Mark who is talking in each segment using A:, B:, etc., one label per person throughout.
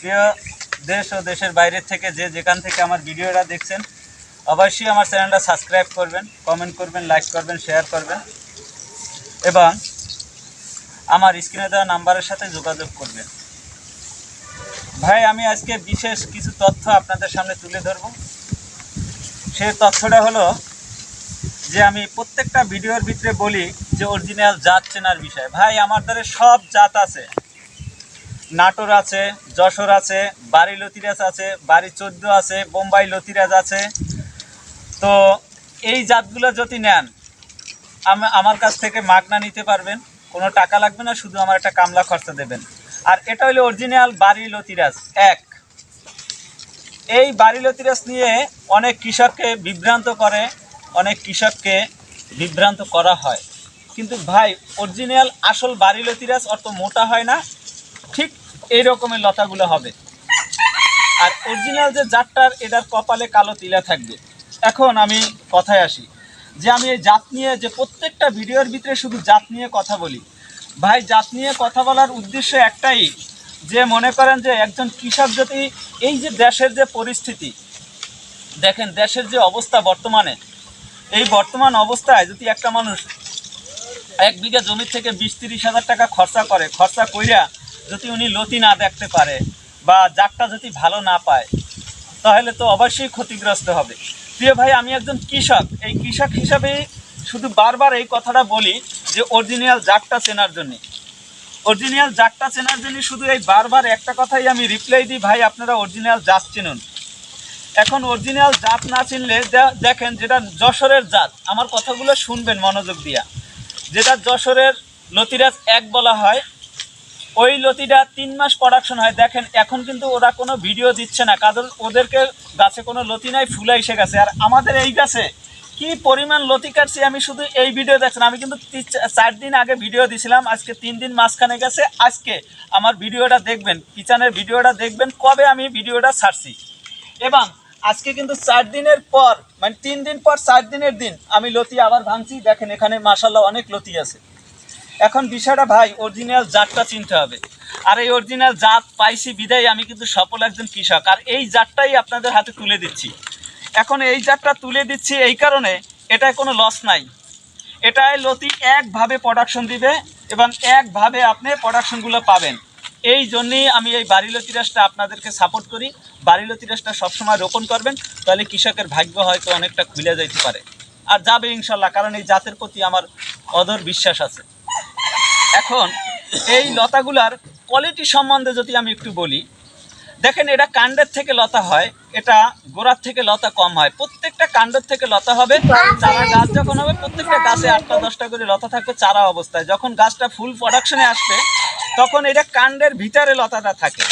A: প্রিয় দেশ ও দেশের বাইরের থেকে যে যেখান থেকে আমার ভিডিওটা দেখছেন, অবশ্যই আমার চ্যানেলটা সাবস্ক্রাইব করবেন কমেন্ট করবেন লাইক করবেন শেয়ার করবেন এবং আমার স্ক্রিনে দেওয়া নাম্বারের সাথে যোগাযোগ করবেন। ভাই, আমি আজকে বিশেষ কিছু তথ্য আপনাদের সামনে তুলে ধরব। সেই তথ্যটা হলো যে, আমি প্রত্যেকটা ভিডিওর ভিতরে বলি যে অরিজিনাল জাত চেনার বিষয়। ভাই, আমার দ্বারা সব জাত আছে। নাটোর আছে, যশোর আছে বাড়ি লতিরাজ আছে বাড়ি চোদ্দ আছে বোম্বাই লতিরাজ আছে। তো এই জাতগুলো যদি নেন, আম- আমার কাছ থেকে মাগনা নিতে পারবেন। কোনো টাকা লাগবে না, শুধু আমার একটা কামলা খরচা দেবেন। আর এটা হলো অরিজিনাল বাড়ি লতিরাজ এক। এই বাড়ি লতিরাজ নিয়ে অনেক কৃষককে বিভ্রান্ত করে, অনেক কৃষককে বিভ্রান্ত করা হয়। কিন্তু ভাই অরিজিনাল আসল বাড়ি লতিরাজ অত মোটা হয় না। এই রকমের লতাগুলো হবে। আর অরিজিনাল যে জাতটার, এটার কপালে কালো তিলা থাকবে। এখন আমি কথায় আসি। যে আমি এই জাত নিয়ে যে প্রত্যেকটা ভিডিওর ভিতরে শুধু জাত নিয়ে কথা বলি। ভাই, জাত নিয়ে কথা বলার উদ্দেশ্য একটাই যে মনে করেন যে একজন কৃষক যদি এই যে দেশের যে পরিস্থিতি, দেখেন দেশের যে অবস্থা বর্তমানে, এই বর্তমান অবস্থায় যদি একটা মানুষ এক বিঘা জমি থেকে বিশ তিরিশ হাজার টাকা খরচা করে, খরচা কইরা যদি উনি লতি না দেখতে পারে বা জাতটা যদি ভালো না পায়, তাহলে তো অবশ্যই ক্ষতিগ্রস্ত হবে। প্রিয় ভাই, আমি একজন কৃষক। এই কৃষক হিসাবে শুধু বারবার এই কথাটা বলি যে অরিজিনাল জাতটা চেনার জন্য। অরিজিনাল জাতটা চেনার জন্য শুধু এই বারবার একটা কথাই আমি রিপ্লাই দিই, ভাই, আপনারা অরিজিনাল জাত চিনুন। এখন অরিজিনাল জাত না চিনলে দেখেন যেটা যশোরের জাত, আমার কথাগুলো শুনবেন মনোযোগ দিয়া। যেটা যশোরের লতিরাজ এক বলা হয় ওই লতিটা তিন মাস প্রোডাকশন হয়। দেখেন, এখন কিন্তু ওরা কোনো ভিডিও দিচ্ছে না। কারণ ওদেরকে গাছে কোনো লতি নাই, ফুলে এসে গেছে। আর আমাদের এই গাছে কি পরিমাণ লতি কাটছি আমি শুধু এই ভিডিও দেখছেন। আমি কিন্তু চার দিন আগে ভিডিও দিছিলাম, আজকে তিন দিন মাঝখানে গেছে। আজকে আমার ভিডিওটা দেখবেন, কিচেনের ভিডিওটা দেখবেন, কবে আমি ভিডিওটা ছাড়ছি। এবং আজকে কিন্তু চার দিনের পর মানে তিন দিন পর, চার দিনের দিন আমি লতি আবার ভাঙছি। দেখেন, এখানে মাসাল্লাহ অনেক লতি আছে। এখন বিষয়টা ভাই অরিজিনাল জাতটা চিনতে হবে। আর এই অরিজিনাল জাত পাইছি বিদায়, আমি কিন্তু সফল একজন কৃষক। আর এই জাতটাই আপনাদের হাতে তুলে দিচ্ছি। এখন এই জাতটা তুলে দিচ্ছি এই কারণে, এটায় কোনো লস নাই। এটায় লতি একভাবে প্রোডাকশন দিবে এবং একভাবে আপনি প্রোডাকশনগুলো পাবেন। এই জন্যেই আমি এই বাড়ি লতিরাসটা আপনাদেরকে সাপোর্ট করি। বাড়ি লতিরাসটা সবসময় রোপণ করবেন, তাহলে কৃষকের ভাগ্য হয়তো অনেকটা খুলে যাইতে পারে। আর যাবে ইনশাল্লাহ, কারণ এই জাতের প্রতি আমার অদর বিশ্বাস আছে। এখন এই লতাগুলার কোয়ালিটি সম্বন্ধে যদি আমি একটু বলি, দেখেন এটা কাণ্ডের থেকে লতা হয়, এটা গোড়ার থেকে লতা কম হয়। প্রত্যেকটা কাণ্ডের থেকে লতা হবে, চারা গাছ যখন হবে, প্রত্যেকটা গাছে আটটা দশটা করে লতা থাকবে চারা অবস্থায়। যখন গাছটা ফুল প্রোডাকশনে আসবে, তখন এটা কাণ্ডের ভিতরে লতাটা থাকে।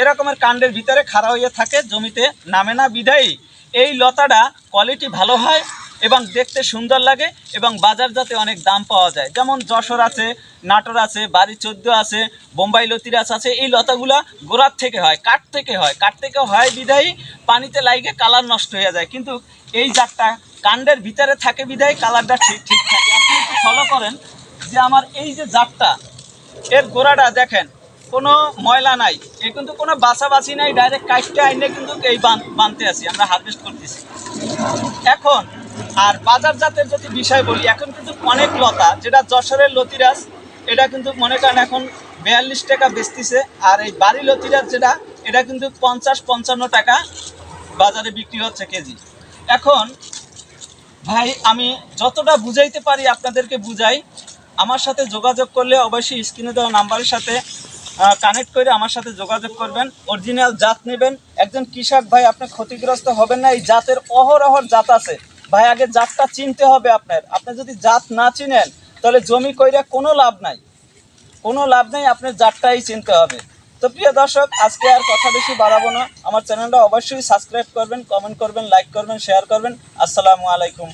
A: এরকমের কাণ্ডের ভিতরে খাড়া হয়ে থাকে, জমিতে নামে না বিধায়ী এই লতাটা কোয়ালিটি ভালো হয় এবং দেখতে সুন্দর লাগে এবং বাজার যাতে অনেক দাম পাওয়া যায়। যেমন যশোর আছে, নাটোর আছে, বাড়ি চোদ্দ আছে, বোম্বাই লতিরাস আছে, এই লতাগুলা গোড়ার থেকে হয়, কাঠ থেকে হয়। কাঠ থেকে হয় বিধায়ী পানিতে লাইগে কালার নষ্ট হয়ে যায়। কিন্তু এই জাতটা কাণ্ডের ভিতরে থাকে বিধায় কালারটা ঠিক ঠিক থাকে। আপনি একটু ফলো করেন যে আমার এই যে জাতটা, এর গোড়াটা দেখেন, কোনো ময়লা নাই। এ কিন্তু কোনো বাছাবাছি নাই ডাইরেক্ট কাটতে আইনে কিন্তু এই বান- বানতে আছি, আমরা হারভেস্ট করতেছি। এখন আর বাজার জাতের যদি বিষয় বলি, এখন কিন্তু অনেক লতা, যেটা যশোরের লতিরাজ, এটা কিন্তু মনে করেন এখন বিয়াল্লিশ টাকা বেচতেছে, আর এই বাড়ি লতিরাজ যেটা, এটা কিন্তু পঞ্চাশ পঞ্চান্ন টাকা বাজারে বিক্রি হচ্ছে কেজি। এখন, ভাই, আমি যতটা বুঝাইতে পারি আপনাদেরকে বুঝাই, আমার সাথে যোগাযোগ করলে অবশ্যই স্ক্রিনে দেওয়া নাম্বারের সাথে কানেক্ট করে আমার সাথে যোগাযোগ করবেন অরিজিনাল জাত নেবেন। একজন কৃষক ভাই, আপনি ক্ষতিগ্রস্ত হবেন না, এই জাতের অহরহর জাত আছে। ভাই, আগে জাতটা চিনতে হবে আপনার। আপনি যদি জাত না চিনেন, তাহলে জমি কইরা কোনো লাভ নাই। কোনো লাভ নেই, আপনার জাতটাই চিনতে হবে। তো প্রিয় দর্শক, আজকে আর কথা বেশি বাড়াবো না। আমার চ্যানেলটা অবশ্যই সাবস্ক্রাইব করবেন কমেন্ট করবেন লাইক করবেন শেয়ার করবেন। আসসালামু আলাইকুম।